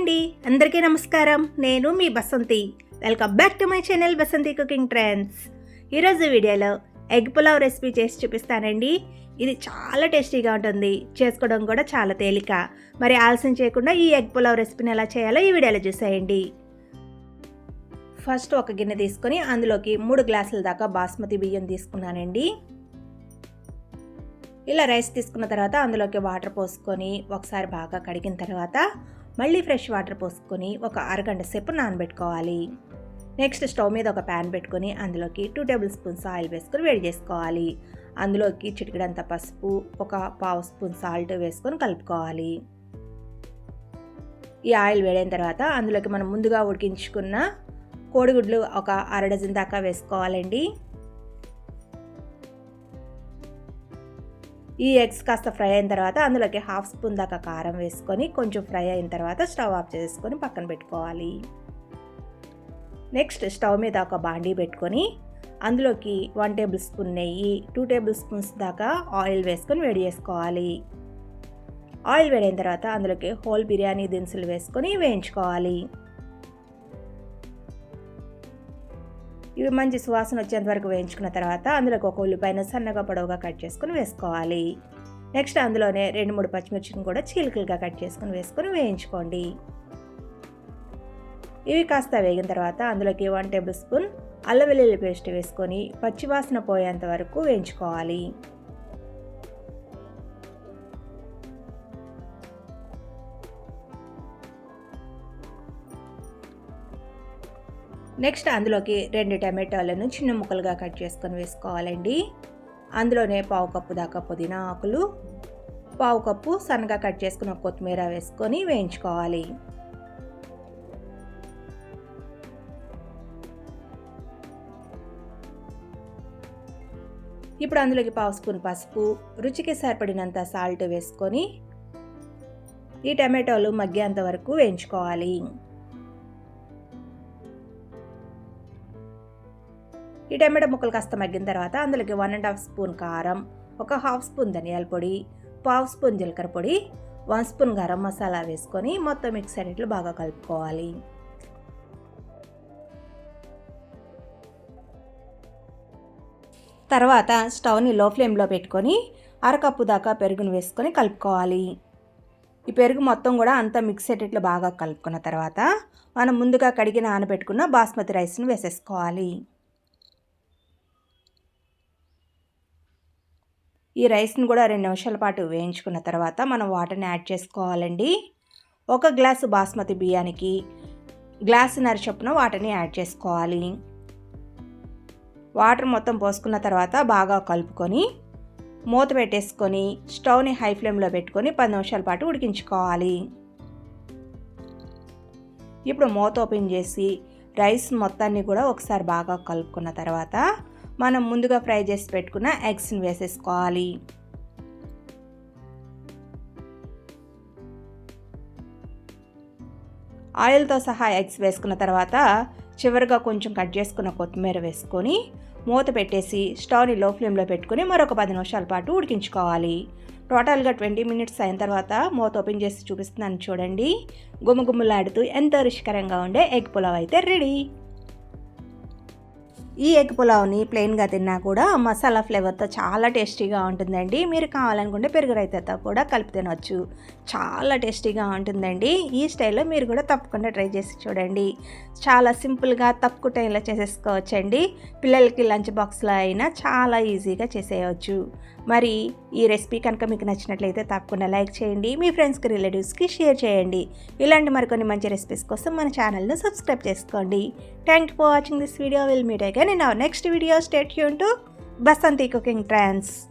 అండి. అందరికీ నమస్కారం. నేను మీ Basanti. Welcome back to my channel Basanti cooking trends ఈరోజు వీడియోలో ఎగ్ పులావ్ రెసిపీ చేసి చూపిస్తానండి. ఇది చాలా టేస్టీగా ఉంటుంది. చేసుకోవడం కూడా చాలా తేలిక. మరి ఆలస్యం చేయకుండా ఈ ఎగ్ పులావ్ రెసిపీని ఎలా చేయాలో ఈ వీడియోలో చూసేయండి. ఫస్ట్ ఒక గిన్నె తీసుకొని అందులోకి మూడు గ్లాసుల దాకా బాస్మతి బియ్యం తీసుకున్నానండి. ఇలా రైస్ తీసుకున్న తర్వాత అందులోకి వాటర్ పోసుకొని ఒకసారి బాగా కడిగిన తర్వాత మళ్ళీ ఫ్రెష్ వాటర్ పోసుకొని ఒక అరగంట సేపు నానబెట్టుకోవాలి. నెక్స్ట్ స్టవ్ మీద ఒక ప్యాన్ పెట్టుకొని అందులోకి టూ టేబుల్ స్పూన్స్ ఆయిల్ వేసుకొని వేడి చేసుకోవాలి. అందులోకి చిటికడంత పసుపు ఒక పావు స్పూన్ సాల్ట్ వేసుకొని కలుపుకోవాలి. ఈ ఆయిల్ వేడైన తర్వాత అందులోకి మనం ముందుగా ఉడికించుకున్న కోడిగుడ్లు ఒక అర డజన్ దాకా వేసుకోవాలండి. ఈ ఎగ్స్ కాస్త ఫ్రై అయిన తర్వాత అందులోకి హాఫ్ స్పూన్ దాకా కారం వేసుకొని కొంచెం ఫ్రై అయిన తర్వాత స్టవ్ ఆఫ్ చేసుకొని పక్కన పెట్టుకోవాలి. నెక్స్ట్ స్టవ్ మీద ఒక బాండీ పెట్టుకొని అందులోకి వన్ టేబుల్ స్పూన్ నెయ్యి టూ టేబుల్ స్పూన్స్ దాకా ఆయిల్ వేసుకొని వేడి చేసుకోవాలి. ఆయిల్ వేడైన తర్వాత అందులోకి హోల్ బిర్యానీ దినుసులు వేసుకొని వేయించుకోవాలి. ఇవి మంచి సువాసన వచ్చేంత వరకు వేయించుకున్న తర్వాత అందులోకి ఒక ఉల్లిపాయను సన్నగా పొడవుగా కట్ చేసుకుని వేసుకోవాలి. నెక్స్ట్ అందులోనే రెండు మూడు పచ్చిమిర్చిని కూడా చీలికలుగా కట్ చేసుకుని వేసుకొని వేయించుకోండి. ఇవి కాస్త వేగిన తర్వాత అందులోకి వన్ టేబుల్ స్పూన్ అల్లం వెల్లుల్లి పేస్ట్ వేసుకొని పచ్చివాసన పోయేంత వరకు వేయించుకోవాలి. నెక్స్ట్ అందులోకి రెండు టమాటాలను చిన్న ముక్కలుగా కట్ చేసుకొని వేసుకోవాలండి. అందులోనే పావు కప్పు దాకా పుదీనా ఆకులు పావు కప్పు సన్నగా కట్ చేసుకున్న కొత్తిమీర వేసుకొని వేయించుకోవాలి. ఇప్పుడు అందులోకి పావు స్పూన్ పసుపు రుచికి సరిపడినంత సాల్ట్ వేసుకొని ఈ టమాటోలు మగ్గేంత వరకు వేయించుకోవాలి. ఈ టమాటో ముక్కలు కాస్త మగ్గిన తర్వాత అందులోకి వన్ అండ్ హాఫ్ స్పూన్ కారం ఒక హాఫ్ స్పూన్ ధనియాల పొడి పావు స్పూన్ జీలకర్ర పొడి వన్ స్పూన్ గరం మసాలా వేసుకొని మొత్తం మిక్స్ అన్నిట్లు బాగా కలుపుకోవాలి. తర్వాత స్టవ్ని లో ఫ్లేమ్లో పెట్టుకొని అరకప్పు దాకా పెరుగును వేసుకొని కలుపుకోవాలి. ఈ పెరుగు మొత్తం కూడా అంతా మిక్స్ అయ్యేటట్లు బాగా కలుపుకున్న తర్వాత మనం ముందుగా కడిగి నానబెట్టుకున్న బాస్మతి రైస్ను వేసేసుకోవాలి. ఈ రైస్ని కూడా రెండు నిమిషాల పాటు వేయించుకున్న తర్వాత మనం వాటర్ని యాడ్ చేసుకోవాలండి. ఒక గ్లాసు బాస్మతి బియ్యానికి గ్లాసు చొప్పున వాటర్ని యాడ్ చేసుకోవాలి. వాటర్ మొత్తం పోసుకున్న తర్వాత బాగా కలుపుకొని మూత పెట్టేసుకొని స్టవ్ని హై ఫ్లేమ్లో పెట్టుకొని పది నిమిషాల పాటు ఉడికించుకోవాలి. ఇప్పుడు మూత ఓపెన్ చేసి రైస్ మొత్తాన్ని కూడా ఒకసారి బాగా కలుపుకున్న తర్వాత మనం ముందుగా ఫ్రై చేసి పెట్టుకున్న ఎగ్స్ని వేసేసుకోవాలి. ఆయిల్తో సహా ఎగ్స్ వేసుకున్న తర్వాత చివరిగా కొంచెం కట్ చేసుకున్న కొత్తిమీర వేసుకొని మూత పెట్టేసి స్టవ్ని లో ఫ్లేమ్లో పెట్టుకుని మరొక పది నిమిషాల పాటు ఉడికించుకోవాలి. టోటల్గా ట్వంటీ మినిట్స్ అయిన తర్వాత మూత ఓపెన్ చేసి చూపిస్తున్నాను చూడండి. గుమ్మగుమ్మలాడుతూ ఎంతో రుచికరంగా ఉండే ఎగ్ పులావ్ అయితే రెడీ. ఈ ఎగ్ పులావ్ని ప్లెయిన్గా తిన్నా కూడా మసాలా ఫ్లేవర్తో చాలా టేస్టీగా ఉంటుందండి. మీరు కావాలనుకుంటే పెరుగు రైతాతో కూడా కలిపి తినవచ్చు చాలా టేస్టీగా ఉంటుందండి. ఈ స్టైల్లో మీరు కూడా తప్పకుండా ట్రై చేసి చూడండి. చాలా సింపుల్గా తక్కువ టైంలో చేసేసుకోవచ్చండి. పిల్లలకి లంచ్ బాక్స్లో అయినా చాలా ఈజీగా చేసేయవచ్చు మరి ఈ రెసిపీ కనుక మీకు నచ్చినట్లయితే తప్పకుండా లైక్ చేయండి. మీ ఫ్రెండ్స్కి రిలేటివ్స్కి షేర్ చేయండి. ఇలాంటి మరికొన్ని మంచి రెసిపీస్ కోసం మన ఛానల్ను సబ్స్క్రైబ్ చేసుకోండి. Thank you for watching this video will meet again Then in our next video, stay tuned to Basanti Cooking Trends.